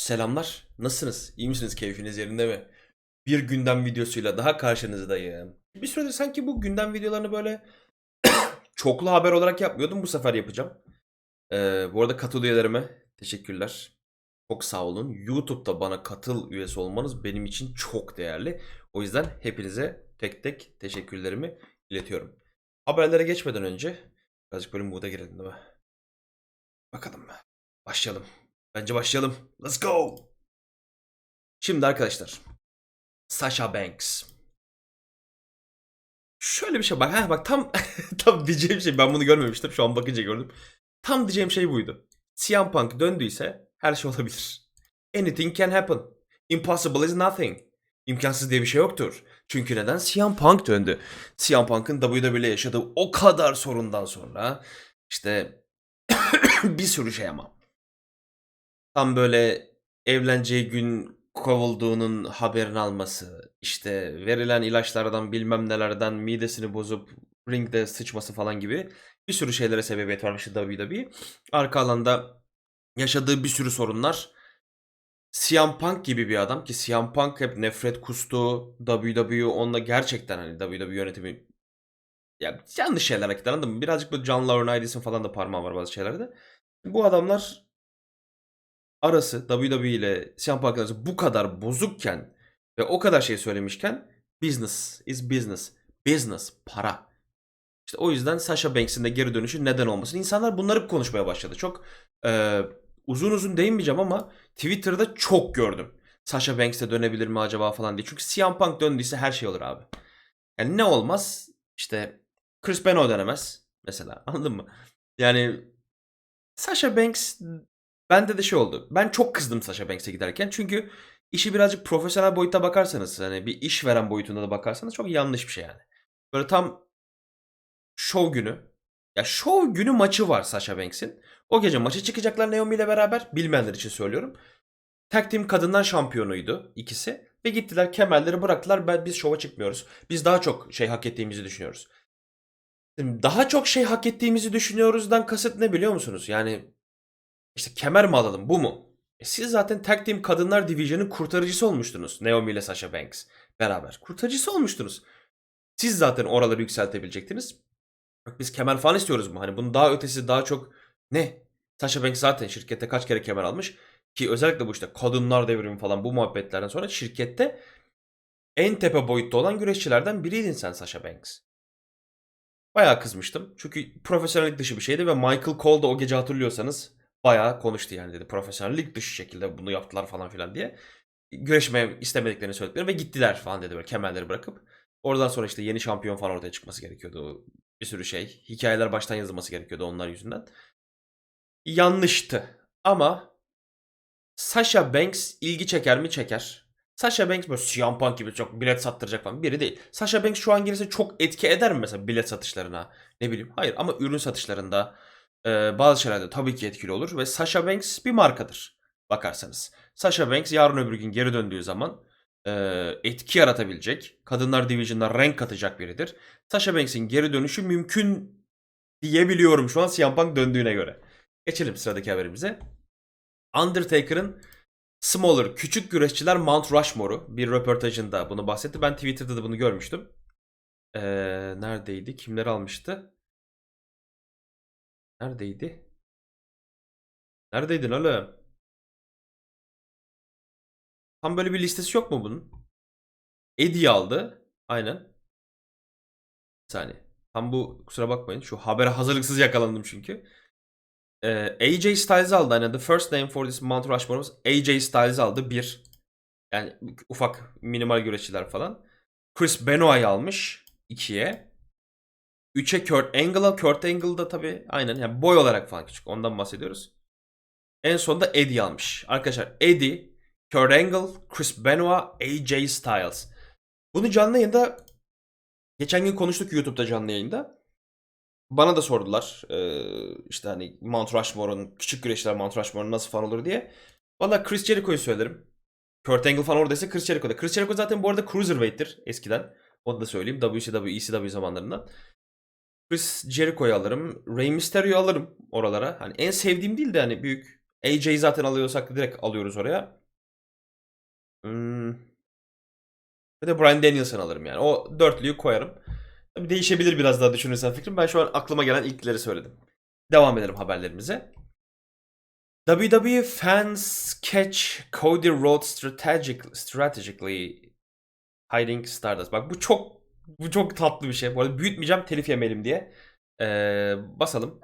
Selamlar. Nasılsınız? İyi misiniz? Keyfiniz yerinde mi? Bir gündem videosuyla daha karşınızdayım. Bir süredir sanki bu gündem videolarını böyle çoklu haber olarak yapmıyordum. Bu sefer yapacağım. Ee, bu arada katıl üyelerime teşekkürler. Çok sağ olun. YouTube'da bana katıl üyesi olmanız benim için çok değerli. O yüzden hepinize tek tek teşekkürlerimi iletiyorum. Haberlere geçmeden önce birazcık böyle mood'a girelim değil mi? Bakalım. Başlayalım. Bence başlayalım. Let's go. Şimdi arkadaşlar. Sasha Banks. Şöyle bir şey bak. Ha bak tam tam diyeceğim şey ben bunu görmemiştim. Şu an bakınca gördüm. Tam diyeceğim şey buydu. CM Punk döndüyse her şey olabilir. Anything can happen. Impossible is nothing. İmkansız diye bir şey yoktur. Çünkü neden? CM Punk döndü. CM Punk'ın WWE'le yaşadığı o kadar sorundan sonra işte bir sürü şey ama tam böyle evleneceği gün kovulduğunun haberini alması, işte verilen ilaçlardan bilmem nelerden midesini bozup ringde sıçması falan gibi bir sürü şeylere sebebiyet vermişti WWE. Arka alanda yaşadığı bir sürü sorunlar. CM Punk gibi bir adam ki CM Punk hep nefret kustu. WWE onunla gerçekten hani WWE yönetimi ya yanlış şeyler hareket anladın mı? Birazcık bu John Laurinaitis'in falan da parmağı var bazı şeylerde. Bu adamlar arası WWE ile CM Punk arası bu kadar bozukken ve o kadar şey söylemişken business is business. Business, para. İşte o yüzden Sasha Banks'in de geri dönüşü neden olmasın. İnsanlar bunları konuşmaya başladı. Çok e, uzun uzun değinmeyeceğim ama Twitter'da çok gördüm. Sasha Banks de dönebilir mi acaba falan diye. Çünkü CM Punk döndüyse her şey olur abi. Yani ne olmaz? İşte Chris Benoit dönemez mesela. Anladın mı? Yani Sasha Banks bende de şey oldu. Ben çok kızdım Sasha Banks'e giderken. Çünkü işi birazcık profesyonel boyutta bakarsanız hani bir iş veren boyutunda da bakarsanız çok yanlış bir şey yani. Böyle tam şov günü. Ya şov günü maçı var Sasha Banks'in. O gece maça çıkacaklar Naomi ile beraber. Bilmeyenler için söylüyorum. Tag Team kadınlar şampiyonuydu ikisi. Ve gittiler kemerleri bıraktılar. Ben, biz şova çıkmıyoruz. Biz daha çok şey hak ettiğimizi düşünüyoruz. Daha çok şey hak ettiğimizi düşünüyoruzdan kasıt ne biliyor musunuz? Yani işte kemer mi alalım bu mu? E siz zaten Tag Team Kadınlar Division'ın kurtarıcısı olmuştunuz. Naomi ile Sasha Banks beraber. Kurtarıcısı olmuştunuz. Siz zaten oraları yükseltebilecektiniz. Biz kemer falan istiyoruz mu? Hani bunun daha ötesi daha çok ne? Sasha Banks zaten şirkette kaç kere kemer almış. Ki özellikle bu işte kadınlar devrimi falan bu muhabbetlerden sonra şirkette en tepe boyutta olan güreşçilerden biriydin sen Sasha Banks. Bayağı kızmıştım. Çünkü profesyonellik dışı bir şeydi ve Michael Cole da o gece hatırlıyorsanız bayağı konuştu yani dedi. Profesyonellik dışı şekilde bunu yaptılar falan filan diye. Güreşmeye istemediklerini söyledikleri ve gittiler falan dedi böyle kemerleri bırakıp. Oradan sonra işte yeni şampiyon falan ortaya çıkması gerekiyordu. Bir sürü şey. Hikayeler baştan yazılması gerekiyordu onlar yüzünden. Yanlıştı. Ama Sasha Banks ilgi çeker mi? Çeker. Sasha Banks böyle CM Punk gibi çok bilet sattıracak falan biri değil. Sasha Banks şu an gelirse çok etki eder mi mesela bilet satışlarına? Ne bileyim. Hayır ama ürün satışlarında e, bazı şeylerde tabii ki etkili olur ve Sasha Banks bir markadır bakarsanız. Sasha Banks yarın öbür gün geri döndüğü zaman e, etki yaratabilecek, kadınlar division'da renk katacak biridir. Sasha Banks'in geri dönüşü mümkün diyebiliyorum şu an CM Punk döndüğüne göre. Geçelim sıradaki haberimize. Undertaker'ın Smaller, küçük güreşçiler Mount Rushmore'u bir röportajında bunu bahsetti. Ben Twitter'da da bunu görmüştüm. Ee, neredeydi? Kimler almıştı? Neredeydi? Neredeydin oğlum? Tam böyle bir listesi yok mu bunun? Eddie aldı. Aynen. Bir saniye. Tam bu kusura bakmayın. Şu habere hazırlıksız yakalandım çünkü. Ee, AJ Styles aldı. Hani the first name for this Mount Rushmore AJ Styles aldı. Bir. Yani ufak minimal güreşçiler falan. Chris Benoit almış. ikiye. Üçe Kurt Angle al. Kurt Angle da tabii aynen yani boy olarak falan küçük. Ondan bahsediyoruz. En sonunda Eddie almış. Arkadaşlar Eddie, Kurt Angle, Chris Benoit, AJ Styles. Bunu canlı yayında geçen gün konuştuk YouTube'da canlı yayında. Bana da sordular işte hani Mount Rushmore'un küçük güreşler Mount Rushmore'un nasıl falan olur diye. Valla Chris Jericho'yu söylerim. Kurt Angle falan oradaysa Chris Jericho'da. Chris Jericho zaten bu arada Cruiserweight'tir eskiden. Onu da söyleyeyim. WCW, ECW zamanlarından. Chris Jericho'yu alırım. Rey Mysterio'yu alırım oralara. Hani en sevdiğim değil de hani büyük AJ'yi zaten alıyorsak direkt alıyoruz oraya. Hmm. Bir de Brian Danielson alırım yani. O dörtlüyü koyarım. Tabii değişebilir biraz daha düşünürsen fikrim. Ben şu an aklıma gelen ilkleri söyledim. Devam edelim haberlerimize. WWE fans catch Cody Rhodes strategic, strategically hiding Stardust. Bak bu çok bu çok tatlı bir şey. Bu arada büyütmeyeceğim telif yemeyelim diye. Ee, basalım.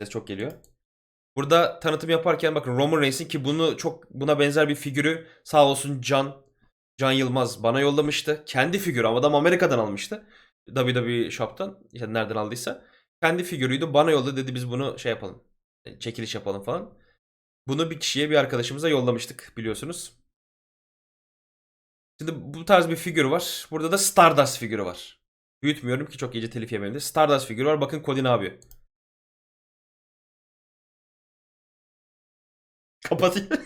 Ses çok geliyor. Burada tanıtım yaparken bakın Roman Reigns'in ki bunu çok buna benzer bir figürü sağ olsun Can Can Yılmaz bana yollamıştı. Kendi figürü ama adam Amerika'dan almıştı. WWE Shop'tan işte nereden aldıysa. Kendi figürüydü. Bana yolladı dedi biz bunu şey yapalım. Çekiliş yapalım falan. Bunu bir kişiye bir arkadaşımıza yollamıştık biliyorsunuz. Şimdi bu tarz bir figür var. Burada da Stardust figürü var. Büyütmüyorum ki çok iyice telif yemeyeyim diye. Stardust figürü var. Bakın ne yapıyor. Kapatayım.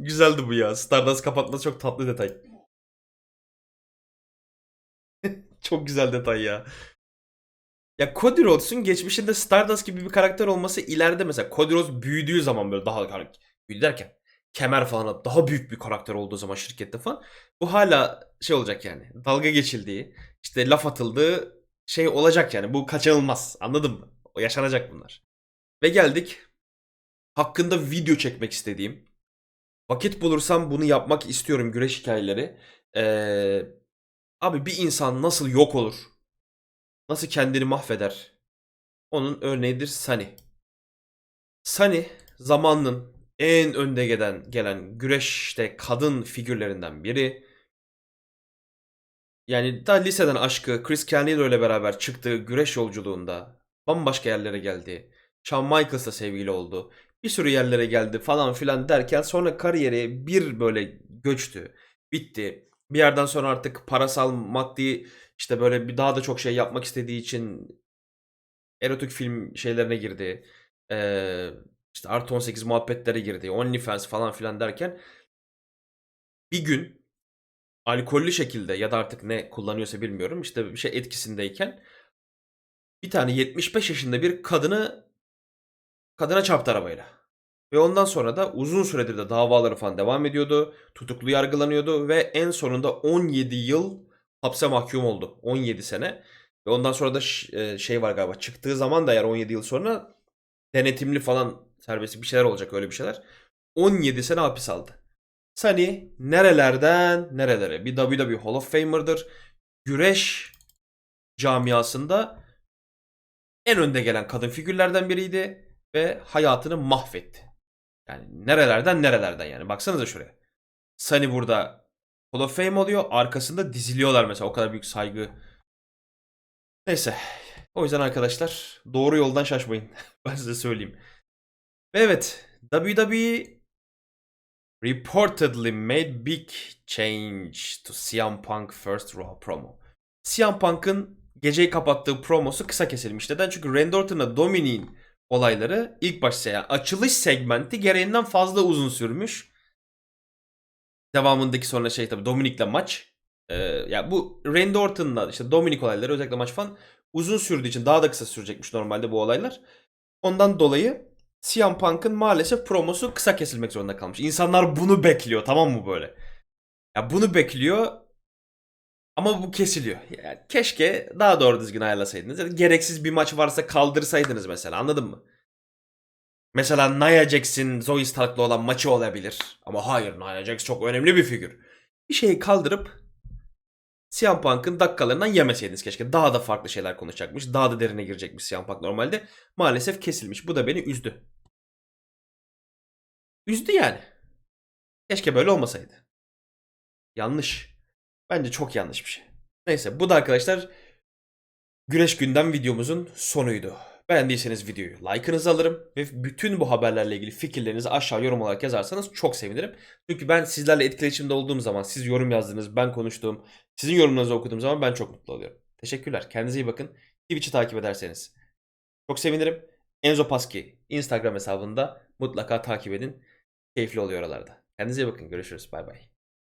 Güzeldi bu ya. Stardust kapatması çok tatlı detay. çok güzel detay ya. Ya Cody Rhodes'un geçmişinde Stardust gibi bir karakter olması ileride mesela Cody Rhodes büyüdüğü zaman böyle daha derken kemer falan daha büyük bir karakter olduğu zaman şirkette falan bu hala şey olacak yani dalga geçildiği işte laf atıldığı şey olacak yani bu kaçınılmaz anladın mı? O yaşanacak bunlar. Ve geldik hakkında video çekmek istediğim vakit bulursam bunu yapmak istiyorum güreş hikayeleri. Ee, abi bir insan nasıl yok olur? Nasıl kendini mahveder? Onun örneğidir Sunny. Sunny zamanının en önde gelen, gelen güreşte kadın figürlerinden biri. Yani daha liseden aşkı Chris Candido ile beraber çıktığı güreş yolculuğunda bambaşka yerlere geldi. Shawn Michaels'la sevgili oldu. Bir sürü yerlere geldi falan filan derken sonra kariyeri bir böyle göçtü. Bitti. Bir yerden sonra artık parasal, maddi işte böyle bir daha da çok şey yapmak istediği için erotik film şeylerine girdi. Ee, işte artı 18 muhabbetlere girdi. OnlyFans falan filan derken bir gün alkollü şekilde ya da artık ne kullanıyorsa bilmiyorum işte bir şey etkisindeyken bir tane 75 yaşında bir kadını kadına çarptı arabayla. Ve ondan sonra da uzun süredir de davaları falan devam ediyordu. Tutuklu yargılanıyordu ve en sonunda 17 yıl hapse mahkum oldu. 17 sene. Ve ondan sonra da e, şey var galiba çıktığı zaman da eğer 17 yıl sonra denetimli falan serbest bir şeyler olacak öyle bir şeyler. 17 sene hapis aldı. Sunny nerelerden nerelere bir WWE Hall of Famer'dır. Güreş camiasında en önde gelen kadın figürlerden biriydi ve hayatını mahvetti. Yani nerelerden nerelerden yani. Baksanıza şuraya. Sunny burada Hall of Fame oluyor. Arkasında diziliyorlar mesela. O kadar büyük saygı. Neyse. O yüzden arkadaşlar doğru yoldan şaşmayın. ben size söyleyeyim. Ve evet. WWE reportedly made big change to CM Punk first Raw promo. CM Punk'ın geceyi kapattığı promosu kısa kesilmiş. Neden? Çünkü Randy Orton'la Dominic'in olayları ilk başta yani açılış segmenti gereğinden fazla uzun sürmüş. Devamındaki sonra şey tabii Dominic'le maç. Ee, ya bu Randy Orton'la işte Dominic olayları özellikle maç falan uzun sürdüğü için daha da kısa sürecekmiş normalde bu olaylar. Ondan dolayı CM Punk'ın maalesef promosu kısa kesilmek zorunda kalmış. İnsanlar bunu bekliyor tamam mı böyle? Ya bunu bekliyor ama bu kesiliyor. Yani keşke daha doğru düzgün ayarlasaydınız. Ya gereksiz bir maç varsa kaldırsaydınız mesela anladın mı? Mesela Nia Jax'in Zoe Stark'la olan maçı olabilir. Ama hayır Nia Jax çok önemli bir figür. Bir şeyi kaldırıp CM Punk'ın dakikalarından yemeseydiniz keşke. Daha da farklı şeyler konuşacakmış. Daha da derine girecekmiş CM Punk normalde. Maalesef kesilmiş. Bu da beni üzdü. Üzdü yani. Keşke böyle olmasaydı. Yanlış. Bence çok yanlış bir şey. Neyse bu da arkadaşlar Güneş Gündem videomuzun sonuydu. Beğendiyseniz videoyu like'ınızı alırım ve bütün bu haberlerle ilgili fikirlerinizi aşağı yorum olarak yazarsanız çok sevinirim. Çünkü ben sizlerle etkileşimde olduğum zaman, siz yorum yazdığınız, ben konuştuğum, sizin yorumlarınızı okuduğum zaman ben çok mutlu oluyorum. Teşekkürler. Kendinize iyi bakın. Twitch'i takip ederseniz çok sevinirim. Enzo Paski Instagram hesabında mutlaka takip edin. Keyifli oluyor oralarda. Kendinize iyi bakın. Görüşürüz. Bay bay.